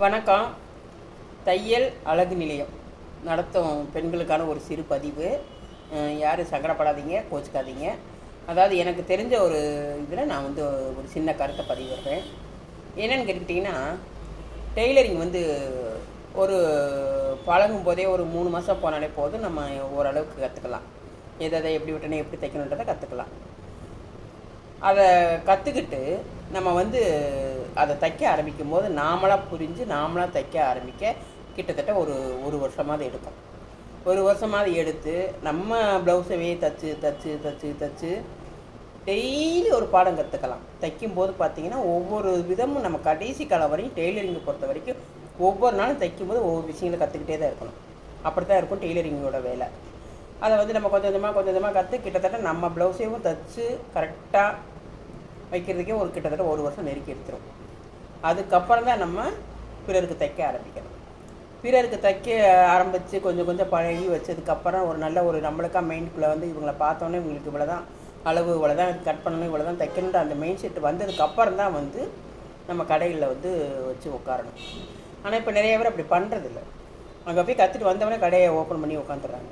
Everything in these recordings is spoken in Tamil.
வணக்கம். தையல் அழகு நிலையம். நடத்தும் பெண்களுக்கான ஒரு சிறு பதிவு. யாரும் சங்கடப்படாதீங்க கோச்சிக்காதீங்க. அதாவது எனக்கு தெரிஞ்ச ஒரு இதில் நான் வந்து ஒரு சின்ன கருத்தை பதிவிடுறேன். என்னென்னு கேட்டுக்கிட்டிங்கன்னா டெய்லரிங் வந்து ஒரு பழகும் போதே ஒரு மூணு மாதம் போனாலே போதும். நம்ம ஓரளவுக்கு கற்றுக்கலாம் எதை எதை எப்படி விட்டனே எப்படி தைக்கணுன்றதை கற்றுக்கலாம் அதை கற்றுக்கிட்டு நம்ம வந்து அதை தைக்க ஆரம்பிக்கும் போது நாமளாக புரிஞ்சு நாமளாக தைக்க ஆரம்பிக்க கிட்டத்தட்ட ஒரு ஒரு வருஷமாவது எடுக்கும் ஒரு வருஷமாவது எடுத்து நம்ம ப்ளவுஸவே தச்சு தச்சு தச்சு தச்சு டெய்லி ஒரு பாடம் கற்றுக்கலாம் தைக்கும்போது பார்த்திங்கன்னா ஒவ்வொரு விதமும் நம்ம கடைசி காலம் வரையும் டெய்லரிங்கை பொறுத்த வரைக்கும் ஒவ்வொரு நாளும் தைக்கும்போது ஒவ்வொரு விஷயங்களை கற்றுக்கிட்டே தான் இருக்கணும். அப்படி தான் இருக்கும் டெய்லரிங்கோட வேலை. அதை வந்து நம்ம கொஞ்சம் கொஞ்சமாக கொஞ்சம் கொஞ்சமாக கற்று கிட்டத்தட்ட நம்ம ப்ளவுஸையும் தச்சு கரெக்டாக வைக்கிறதுக்கே ஒரு கிட்டத்தட்ட ஒரு வருஷம் நெருக்கி எடுத்துரும். அதுக்கப்புறம் தான் நம்ம பிறருக்கு தைக்க ஆரம்பிக்கணும். பிறருக்கு தைக்க ஆரம்பித்து கொஞ்சம் கொஞ்சம் பழகி வச்சதுக்கப்புறம் ஒரு நல்ல ஒரு நம்மளுக்கா மைண்டுக்குள்ளே வந்து இவங்களை பார்த்தோன்னே இவங்களுக்கு இவ்வளோ தான் அளவு இவ்வளோ தான் கட் பண்ணணும் இவ்வளோ தான் தைக்கணுன்ற அந்த மெயின் செட் வந்ததுக்கப்புறம் தான் வந்து நம்ம கடைகளில் வந்து வச்சு உட்காரணும். ஆனால் இப்போ நிறைய பேர் அப்படி பண்ணுறதில்ல அங்கே போய் கற்றுட்டு வந்தவொடனே கடையை ஓப்பன் பண்ணி உட்காந்துடுறாங்க.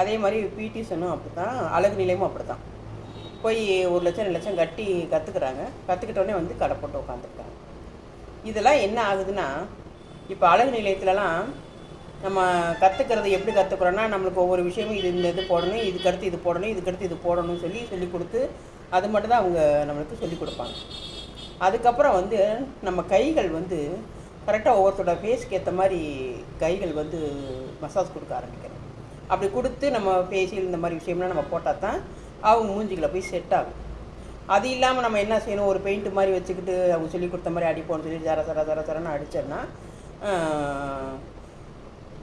அதே மாதிரி பிடிஷனும் அப்படி தான் அழகு நிலையமும் அப்படி தான் போய் ஒரு லட்சம் ரெண்டு லட்சம் கட்டி கற்றுக்குறாங்க கற்றுக்கிட்டோடனே வந்து கடை போட்டு உட்காந்துருக்காங்க. இதெல்லாம் என்ன ஆகுதுன்னா இப்போ அழகு நிலையத்துலலாம் நம்ம கற்றுக்கிறது எப்படி கற்றுக்குறோன்னா நம்மளுக்கு ஒவ்வொரு விஷயமும் இது இந்த இது போடணும் இதுக்கடுத்து இது போடணும் இதுக்கடுத்து இது போடணும்னு சொல்லி சொல்லி கொடுத்து அது மட்டும் தான் அவங்க நம்மளுக்கு சொல்லிக் கொடுப்பாங்க. அதுக்கப்புறம் வந்து நம்ம கைகள் வந்து கரெக்டாக ஒவ்வொருத்தரோட ஃபேஸ்க்கு ஏற்ற மாதிரி கைகள் வந்து மசாஜ் கொடுக்க ஆரம்பிக்கணும். அப்படி கொடுத்து நம்ம ஃபேஷியல் இந்த மாதிரி விஷயம்லாம் நம்ம போட்டால் தான் அவங்க மூஞ்சிகளை போய் செட் ஆகும். அது இல்லாமல் நம்ம என்ன செய்யணும்? ஒரு பெயிண்ட் மாதிரி வச்சுக்கிட்டு அவங்க சொல்லி கொடுத்த மாதிரி அடிப்போம்னு சொல்லி ஜர சர ஜர சரன்னு அடித்தோன்னா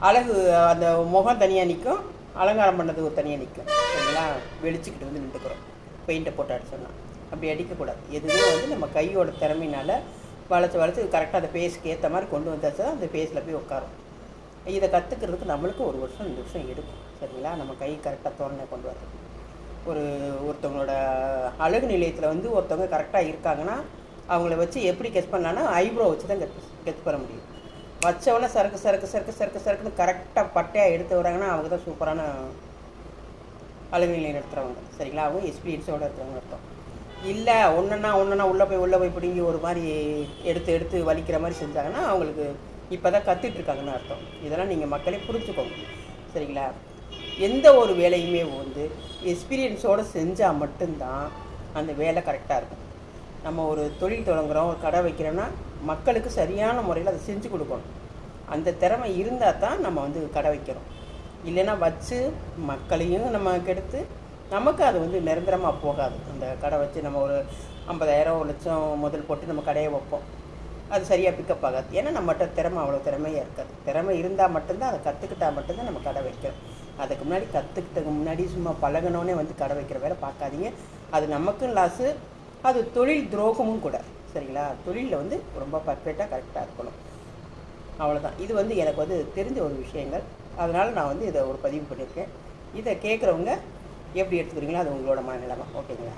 அழகு அந்த முகம் தனியாக நிற்கும் அலங்காரம் பண்ணது ஒரு தனியாக நிற்கும் சரிங்களா? வெளிச்சிக்கிட்டு வந்து நின்றுக்கிறோம். பெயிண்ட்டை போட்டு அடிச்சோன்னா அப்படி அடிக்கக்கூடாது. எதுவுமே வந்து நம்ம கையோட திறமையினால் வளர்த்து வளர்த்து கரெக்டாக அந்த ஃபேஸ்க்கு ஏற்ற மாதிரி கொண்டு வந்தாச்சு தான் அந்த ஃபேஸில் போய் உட்காரும். இதை கற்றுக்கிறதுக்கு நம்மளுக்கு ஒரு வருஷம் ரெண்டு வருஷம் எடுக்கும். சரிங்களா? நம்ம கை கரெக்டாக தோரணை கொண்டு வரது ஒரு ஒருத்தவங்களோட அழகு நிலையத்தில் வந்து ஒருத்தவங்க கரெக்டாக இருக்காங்கன்னா அவங்கள வச்சு எப்படி கெஸ் பண்ணலான்னா ஐப்ரோ வச்சு தான் கெஸ் கெஸ் பண்ண முடியும். வச்சவொடனே சரக்கு சரக்கு சரக்கு சரக்கு சரக்குன்னு கரெக்டாக பட்டையாக எடுத்து வராங்கன்னா அவங்க தான் சூப்பரான அழகு நிலையம் நடத்துகிறவங்க சரிங்களா? அவங்க எக்ஸ்பீரியன்ஸோடு இருக்கிறவங்க அர்த்தம். இல்லை ஒன்றுனா ஒன்றுனா உள்ளே போய் உள்ளே போய் பிடிங்கி ஒரு மாதிரி எடுத்து எடுத்து வலிக்கிற மாதிரி செஞ்சாங்கன்னா அவங்களுக்கு இப்போ தான் கற்றுட்ருக்காங்கன்னு அர்த்தம். இதெல்லாம் நீங்கள் மக்களே புரிஞ்சுக்கோங்க. சரிங்களா? எந்த ஒரு வேலையுமே வந்து எக்ஸ்பீரியன்ஸோடு செஞ்சால் மட்டும்தான் அந்த வேலை கரெக்டாக இருக்கும். நம்ம ஒரு தொழில் தொடங்குகிறோம் ஒரு கடை வைக்கிறோன்னா மக்களுக்கு சரியான முறையில் அதை செஞ்சு கொடுக்கணும். அந்த திறமை இருந்தால் தான் நம்ம வந்து கடை வைக்கிறோம். இல்லைன்னா வச்சு மக்களையும் நம்ம கெடுத்து நமக்கு அது வந்து நிரந்தரமாக போகாது. அந்த கடை வச்சு நம்ம ஒரு ஐம்பதாயிரம் ஒரு லட்சம் முதல் போட்டு நம்ம கடையை வைப்போம். அது சரியாக பிக்கப் ஆகாது. ஏன்னா நம்மகிட்ட திறமை அவ்வளோ திறமையாக இருக்காது. திறமை இருந்தால் மட்டும்தான் அதை கற்றுக்கிட்டா மட்டும்தான் நம்ம கடை வைக்கிறோம். அதுக்கு முன்னாடி கற்றுக்கிட்டதுக்கு முன்னாடி சும்மா பழகினோடனே வந்து கடை வைக்கிற வேலை பார்க்காதீங்க. அது நமக்கும் லாஸு அது தொழில் துரோகமும் கூட. சரிங்களா? தொழிலில் வந்து ரொம்ப பர்ஃபெக்டாக கரெக்டாக இருக்கணும். அவ்வளோதான் இது வந்து எனக்கு வந்து தெரிஞ்ச ஒரு விஷயங்கள். அதனால் நான் வந்து இதை ஒரு பதிவு பண்ணியிருக்கேன். இதை கேட்குறவங்க எப்படி எடுத்துக்கிறீங்களோ அது உங்களோட மனநிலைமை. ஓகேங்களா?